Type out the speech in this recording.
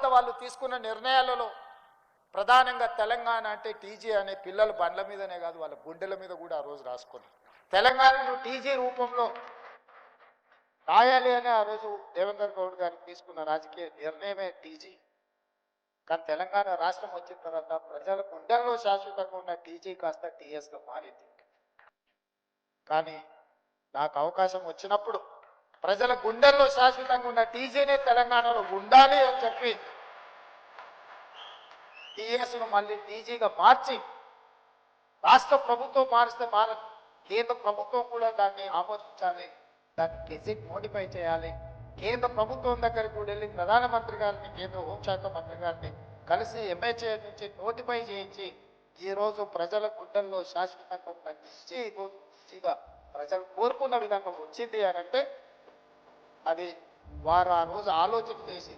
తర్వాత వాళ్ళు తీసుకున్న నిర్ణయాలలో ప్రధానంగా తెలంగాణ అంటే టీజీ అనే పిల్లలు బండ్ల మీదనే కాదు వాళ్ళ గుండెల మీద కూడా ఆ రోజు రాసుకున్నారు. తెలంగాణను టీజీ రూపంలో రాయాలి అని ఆ రోజు దేవేందర్ గౌడ్ గారికి తీసుకున్న రాజకీయ నిర్ణయమే టీజీ. కానీ తెలంగాణ రాష్ట్రం వచ్చిన తర్వాత ప్రజల గుండెల్లో శాశ్వతంగా ఉన్న టీజీ కాస్త టీఎస్గా మారింది. కానీ నాకు అవకాశం వచ్చినప్పుడు ప్రజల గుండెల్లో శాశ్వతంగా ఉన్న టీజీనే తెలంగాణలో ఉండాలి అని చెప్పి టీఎస్ను మళ్ళీ టీజీగా మార్చి రాష్ట్ర ప్రభుత్వం మారిస్తే మార కేంద్ర ప్రభుత్వం కూడా దాన్ని ఆమోదించాలి. దాన్ని గెజిట్ మోడిఫై చేయాలి. కేంద్ర ప్రభుత్వం దగ్గరికి కూడా వెళ్ళి ప్రధానమంత్రి గారిని కేంద్ర హోంశాఖ మంత్రి గారిని కలిసి ఎంఐచే నుంచి నోటిఫై చేయించి ఈ రోజు ప్రజల గుండెల్లో శాశ్వతంగా ప్రజలు కోరుకున్న విధంగా వచ్చింది అని అంటే అది వారు ఆ రోజు ఆలోచన చేసి